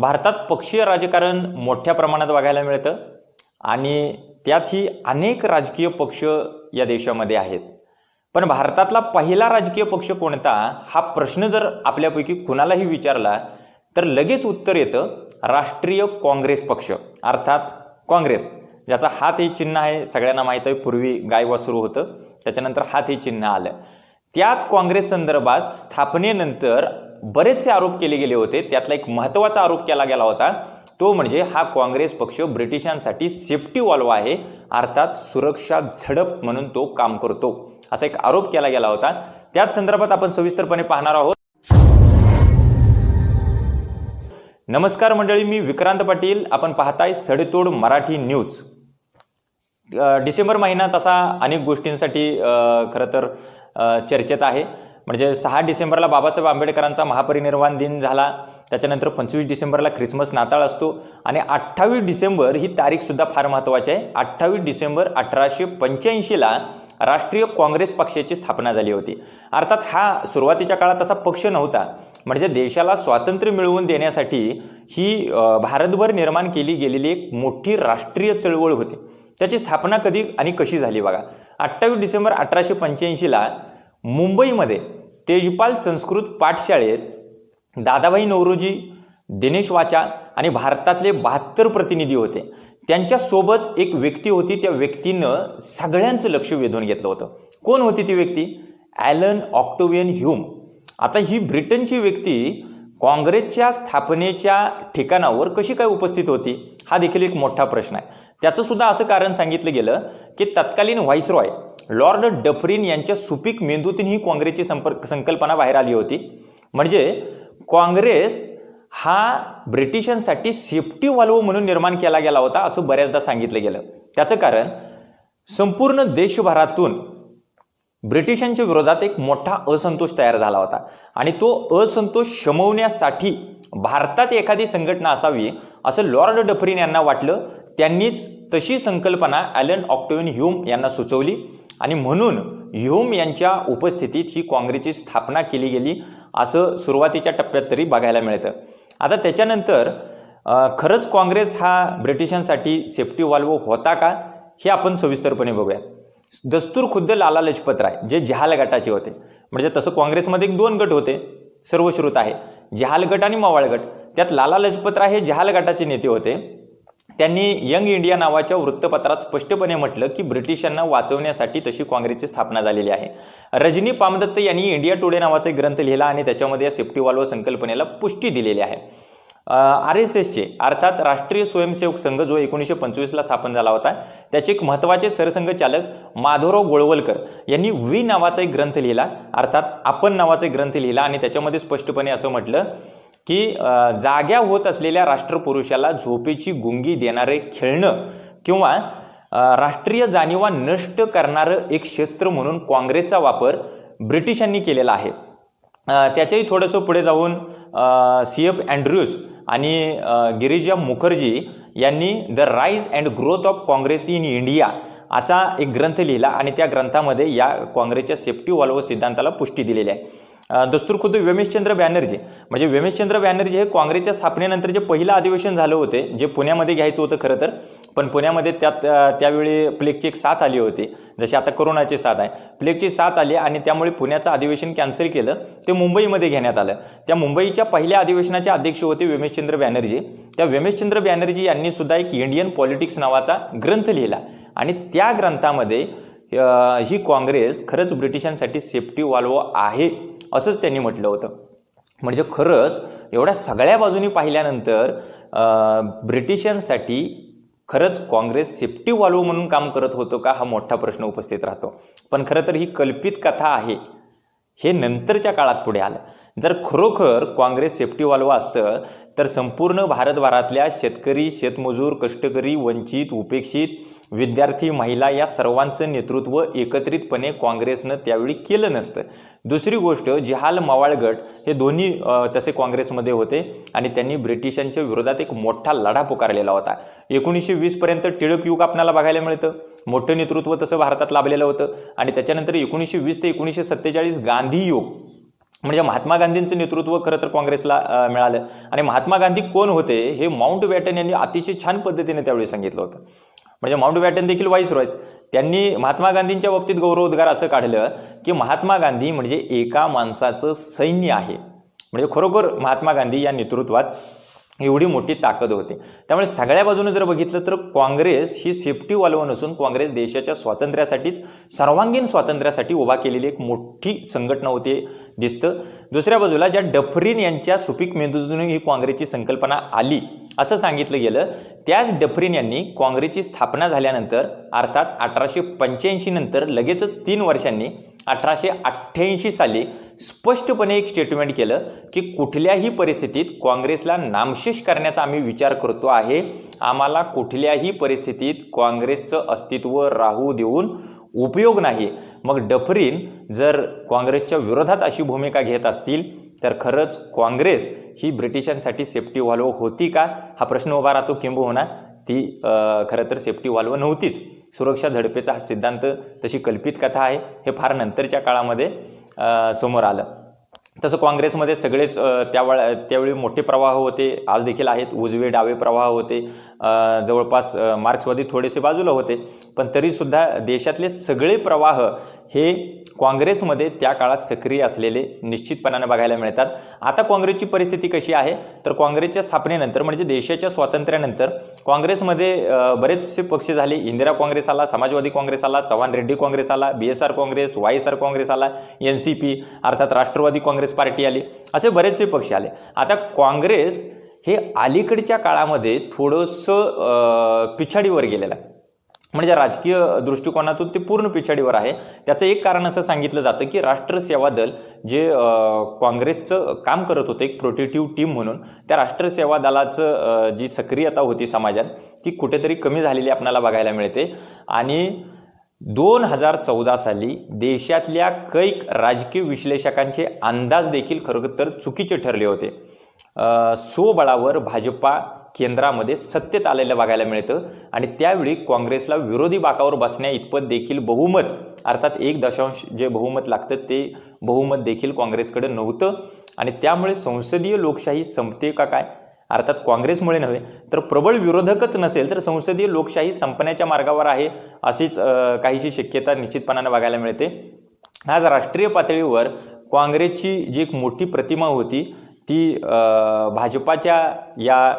भारतात पक्षीय राजकारण मोठ्या प्रमाणात बघायला मिळतं आणि त्यातही अनेक राजकीय पक्ष या देशामध्ये आहेत. पण भारतातला पहिला राजकीय पक्ष कोणता हा प्रश्न जर आपल्यापैकी कुणालाही विचारला तर लगेच उत्तर येतं राष्ट्रीय काँग्रेस पक्ष अर्थात काँग्रेस ज्याचा हात हे चिन्ह आहे सगळ्यांना माहीत आहे पूर्वी गायवा सुरू होतं त्याच्यानंतर हात हे चिन्ह आलं. त्याच काँग्रेस संदर्भात स्थापनेनंतर बरेचसे आरोप केले गेले होते. त्यातला एक महत्त्वाचा आरोप केला गेला होता. तो म्हणजे हा काँग्रेस पक्ष ब्रिटिशांसाठी सेफ्टी वॉल्व आहे. अर्थात सुरक्षा झडप म्हणून तो काम करतो. असा एक आरोप केला गेला होता. त्याच संदर्भात आपण सविस्तरपणे पाहणार आहोत. नमस्कार मंडळी मी विक्रांत पाटील. आपण पाहताय सडेतोड मराठी न्यूज. डिसेंबर महिना तसा अनेक गोष्टींसाठी खरं तर चर्चेत आहे. म्हणजे सहा डिसेंबरला बाबासाहेब आंबेडकरांचा महापरिनिर्वाण दिन झाला. त्याच्यानंतर पंचवीस डिसेंबरला ख्रिसमस नाताळ असतो. आणि अठ्ठावीस डिसेंबर ही तारीखसुद्धा फार महत्त्वाची आहे. अठ्ठावीस डिसेंबर अठराशे पंच्याऐंशीला राष्ट्रीय काँग्रेस पक्षाची स्थापना झाली होती. अर्थात हा सुरुवातीच्या काळात असा पक्ष नव्हता. म्हणजे देशाला स्वातंत्र्य मिळवून देण्यासाठी ही भारतभर निर्माण केली गेलेली एक मोठी राष्ट्रीय चळवळ होती. त्याची स्थापना कधी आणि कशी झाली बघा. अठ्ठावीस डिसेंबर अठराशे पंच्याऐंशीला मुंबईमध्ये तेजपाल संस्कृत पाठशाळेत दादाभाई नवरोजी दिनेश वाचा आणि भारतातले बहात्तर प्रतिनिधी होते. त्यांच्यासोबत एक व्यक्ती होती. त्या व्यक्तीनं सगळ्यांचं लक्ष वेधून घेतलं होतं. कोण होती ती व्यक्ती? Allan Octavian Hume. आता ही ब्रिटनची व्यक्ती काँग्रेसच्या स्थापनेच्या ठिकाणावर कशी काय उपस्थित होती हा देखील एक मोठा प्रश्न आहे. त्याचं सुद्धा असं कारण सांगितलं गेलं की तत्कालीन व्हाईसरॉय लॉर्ड डफरीन यांच्या सुपीक मेंदूतून ही काँग्रेसची संपर्क संकल्पना बाहेर आली होती. म्हणजे काँग्रेस हा ब्रिटिशांसाठी सेफ्टी वाल्व म्हणून निर्माण केला गेला होता असं बऱ्याचदा सांगितलं गेलं. त्याचं कारण संपूर्ण देशभरातून ब्रिटिशांच्या विरोधात एक मोठा असंतोष तयार झाला होता. आणि तो असंतोष शमवण्यासाठी भारतात एखादी संघटना असावी असं लॉर्ड डफरीन यांना वाटलं. त्यांनीच तशी संकल्पना ॲलन ऑक्टोविन ह्यूम यांना सुचवली. आणि म्हणून ह्यूम यांच्या उपस्थितीत ही काँग्रेसची स्थापना केली गेली असं सुरुवातीच्या टप्प्यात तरी बघायला मिळतं. आता त्याच्यानंतर खरंच काँग्रेस हा ब्रिटिशांसाठी सेफ्टी वॉल्व होता का हे आपण सविस्तरपणे बघूयात दस्तूर खुद्द लाला लजपत राय जे जहाल गटाचे होते. म्हणजे तसं काँग्रेसमध्ये एक दोन गट होते सर्वश्रुत आहे. जहाल गट आणि मवाळ गट. त्यात लाला लजपत राय हे जहाल गटाचे नेते होते. त्यांनी यंग इंडिया नावाच्या वृत्तपत्रात स्पष्टपणे म्हटलं की ब्रिटिशांना वाचवण्यासाठी तशी काँग्रेसची स्थापना झालेली आहे. रजनी पामदत्त यांनी इंडिया टुडे नावाचा एक ग्रंथ लिहिला आणि त्याच्यामध्ये या सेफ्टीवाल्व संकल्पनेला पुष्टी दिलेली आहे. आर एस एसचे अर्थात राष्ट्रीय स्वयंसेवक संघ जो एकोणीसशे पंचवीसला स्थापन झाला होता त्याचे एक महत्त्वाचे सरसंघचालक माधवराव गोळवलकर यांनी वी नावाचा एक ग्रंथ लिहिला अर्थात आपण नावाचा एक ग्रंथ लिहिला आणि त्याच्यामध्ये स्पष्टपणे असं म्हटलं की जाग्या होत असलेल्या राष्ट्रपुरुषाला झोपेची गुंगी देणारे खेळणं किंवा राष्ट्रीय जाणीवा नष्ट करणारं एक शस्त्र म्हणून काँग्रेसचा वापर ब्रिटिशांनी केलेला आहे. त्याच्याही थोडंसं पुढे जाऊन सी एफ अँड्र्यूज आणि गिरिजा मुखर्जी यांनी the rise and growth of Congress in India असा एक ग्रंथ लिहिला आणि त्या ग्रंथामध्ये या काँग्रेसच्या सेफ्टी वॉल्व सिद्धांताला पुष्टी दिलेली आहे. अ, व्यमेशचंद्र बॅनर्जी. म्हणजे व्यमेशचंद्र बॅनर्जी हे काँग्रेसच्या स्थापनेनंतर जे पहिलं अधिवेशन झालं होते जे पुण्यामध्ये घ्यायचं होतं खरं तर पण पुण्यामध्ये त्यात त्यावेळी प्लेगची एक साथ आली होती जशी आता कोरोनाची साथ आहे. प्लेगची साथ आली आणि त्यामुळे पुण्याचं अधिवेशन कॅन्सल केलं ते मुंबईमध्ये घेण्यात आलं. त्या मुंबईच्या पहिल्या अधिवेशनाचे अध्यक्ष होते व्यमेशचंद्र बॅनर्जी. त्या व्यमेशचंद्र बॅनर्जी यांनी सुद्धा एक इंडियन पॉलिटिक्स नावाचा ग्रंथ लिहिला आणि त्या ग्रंथामध्ये ही काँग्रेस खरंच ब्रिटिशांसाठी सेफ्टी वाल्व आहे. असंच त्यांनी म्हटलं होतं. म्हणजे खरंच एवढ्या सगळ्या बाजूनी पाहिल्यानंतर ब्रिटिशांसाठी खरंच काँग्रेस सेफ्टी वाल्व म्हणून काम करत होतं का हा मोठा प्रश्न उपस्थित राहतो. पण खरं तर ही कल्पित कथा आहे. हे नंतरच्या काळात पुढे आलं. जर खरोखर काँग्रेस सेफ्टी वाल्व असतं तर संपूर्ण भारतभरातल्या शेतकरी शेतमजूर कष्टकरी वंचित उपेक्षित विद्यार्थी महिला या सर्वांचं नेतृत्व एकत्रितपणे काँग्रेसनं त्यावेळी केलं नसतं. दुसरी गोष्ट जिहाल मवाळ गट हे दोन्ही तसे काँग्रेसमध्ये होते आणि त्यांनी ब्रिटिशांच्या विरोधात एक मोठा लढा पुकारलेला होता. एकोणीसशे वीसपर्यंत टिळक युग आपल्याला बघायला मिळतं. मोठं नेतृत्व तसं भारतात लाभलेलं होतं. आणि त्याच्यानंतर एकोणीसशे वीस ते एकोणीसशे सत्तेचाळीस गांधी युग म्हणजे महात्मा गांधींचं नेतृत्व खरं तर काँग्रेसला मिळालं. आणि महात्मा गांधी कोण होते हे माउंट बॅटन यांनी अतिशय छान पद्धतीने त्यावेळी सांगितलं होतं. म्हणजे माऊंट बॅटन देखील वाईस रॉयस. त्यांनी महात्मा गांधींच्या बाबतीत गौरवोद्गार असं काढलं की महात्मा गांधी म्हणजे एका माणसाचं सैन्य आहे. म्हणजे खरोखर महात्मा गांधी या नेतृत्वात एवढी मोठी ताकद होते. त्यामुळे सगळ्या बाजूने जर बघितलं तर काँग्रेस ही सेफ्टी वालव नसून काँग्रेस देशाच्या स्वातंत्र्यासाठीच सर्वांगीण स्वातंत्र्यासाठी उभा केलेली एक मोठी संघटना होती दिसतं. दुसऱ्या बाजूला ज्या डफरीन यांच्या सुपीक मेंदूतून ही काँग्रेसची संकल्पना आली असं सांगितलं गेलं त्याच डफरीन यांनी काँग्रेसची स्थापना झाल्यानंतर अर्थात अठराशे पंच्याऐंशी नंतर लगेचच तीन वर्षांनी अठराशे अठ्ठ्याऐंशी साली स्पष्टपणे एक स्टेटमेंट केलं की कुठल्याही परिस्थितीत काँग्रेसला नामशेष करण्याचा आम्ही विचार करतो आहे. आम्हाला कुठल्याही परिस्थितीत काँग्रेसचं अस्तित्व राहू देऊन उपयोग नाही. मग डफरीन जर काँग्रेसच्या विरोधात अशी भूमिका घेत असतील तर खरंच काँग्रेस ही ब्रिटिशांसाठी सेफ्टी व्हॉल्व होती का? हा प्रश्न उभा राहतो किंबहुना ती खरं तर सेफ्टी व्हॉल्व नव्हतीच. सुरक्षा झडपेचा हा सिद्धांत तशी कल्पित कथा आहे हे फार नंतरच्या काळामध्ये समोर आलं. तसं काँग्रेसमध्ये सगळेच अ, त्यावेळ त्यावेळी मोठे प्रवाह होते आज देखील आहेत उजवे डावे प्रवाह होते जवळपास मार्क्सवादी थोडेसे बाजूला होते पण तरीसुद्धा देशातले सगळे प्रवाह हे काँग्रेसमध्ये त्या काळात सक्रिय असलेले निश्चितपणाने बघायला मिळतात. आता काँग्रेसची परिस्थिती कशी आहे? तर काँग्रेसच्या स्थापनेनंतर म्हणजे देशाच्या स्वातंत्र्यानंतर काँग्रेसमध्ये बरेचसे पक्ष झाले. इंदिरा काँग्रेस आला समाजवादी काँग्रेस आला चव्हाण रेड्डी काँग्रेस आला B S R Congress Y S R Congress आला एन सी पी अर्थात राष्ट्रवादी काँग्रेस पार्टी आली. असे बरेचसे पक्ष आले. आता काँग्रेस हे अलीकडच्या काळामध्ये थोडंसं पिछाडीवर गेलेलं आहे. म्हणजे राजकीय दृष्टिकोनातून ते पूर्ण पिछाडीवर आहे. त्याचं एक कारण असं सांगितलं जातं की राष्ट्र सेवा दल जे काँग्रेसचं काम करत होतं एक प्रोटेटिव्ह टीम म्हणून त्या राष्ट्र सेवा दलाचं जी सक्रियता होती समाजात ती कुठेतरी कमी झालेली आपल्याला बघायला मिळते. आणि दोन हजार चौदा साली देशातल्या कैक राजकीय विश्लेषकांचे अंदाज देखील खरं तर चुकीचे ठरले होते. सो बळावर भाजपा केंद्रामध्ये सत्तेत आलेलं बघायला मिळतं. आणि त्यावेळी काँग्रेसला विरोधी बाकावर बसण्या इतपत देखील बहुमत अर्थात एक दशांश जे बहुमत लागतं ते बहुमत देखील काँग्रेसकडे नव्हतं. आणि त्यामुळे संसदीय लोकशाही संपते का काय? अर्थात काँग्रेसमुळे नव्हे तर प्रबळ विरोधकच नसेल तर संसदीय लोकशाही संपण्याच्या मार्गावर आहे अशीच काहीशी शक्यता निश्चितपणाने बघायला मिळते. आज राष्ट्रीय पातळीवर काँग्रेसची जी एक मोठी प्रतिमा होती ती भाजपाच्या या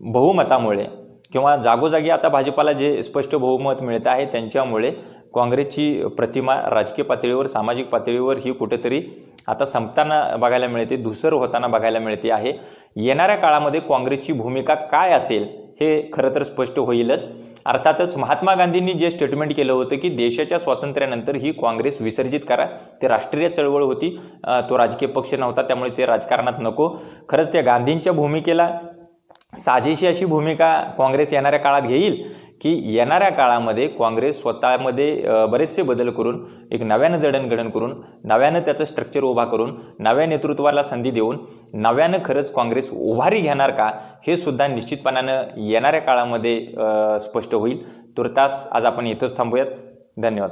बहुमतामुळे किंवा जागोजागी आता भाजपाला जे स्पष्ट बहुमत मिळत आहे त्यांच्यामुळे काँग्रेसची प्रतिमा राजकीय पातळीवर सामाजिक पातळीवर ही कुठेतरी आता संपताना बघायला मिळते धुसर होताना बघायला मिळते आहे. येणाऱ्या काळामध्ये काँग्रेसची भूमिका काय असेल हे खरं तर स्पष्ट होईलच. अर्थातच महात्मा गांधींनी जे स्टेटमेंट केलं होतं की देशाच्या स्वातंत्र्यानंतर ही काँग्रेस विसर्जित करा ते राष्ट्रीय चळवळ होती तो राजकीय पक्ष नव्हता त्यामुळे ते राजकारणात नको. खरंच त्या गांधींच्या भूमिकेला साजेशी अशी भूमिका काँग्रेस येणाऱ्या काळात घेईल की येणाऱ्या काळामध्ये काँग्रेस स्वतःमध्ये बरेचसे बदल करून एक नव्यानं जडणघडण करून नव्यानं त्याचं स्ट्रक्चर उभा करून नव्या नेतृत्वाला संधी देऊन नव्यानं खरंच काँग्रेस उभारी घेणार का हे सुद्धा निश्चितपणानं येणाऱ्या काळामध्ये स्पष्ट होईल. तुर्तास आज आपण इथंच थांबूयात. धन्यवाद.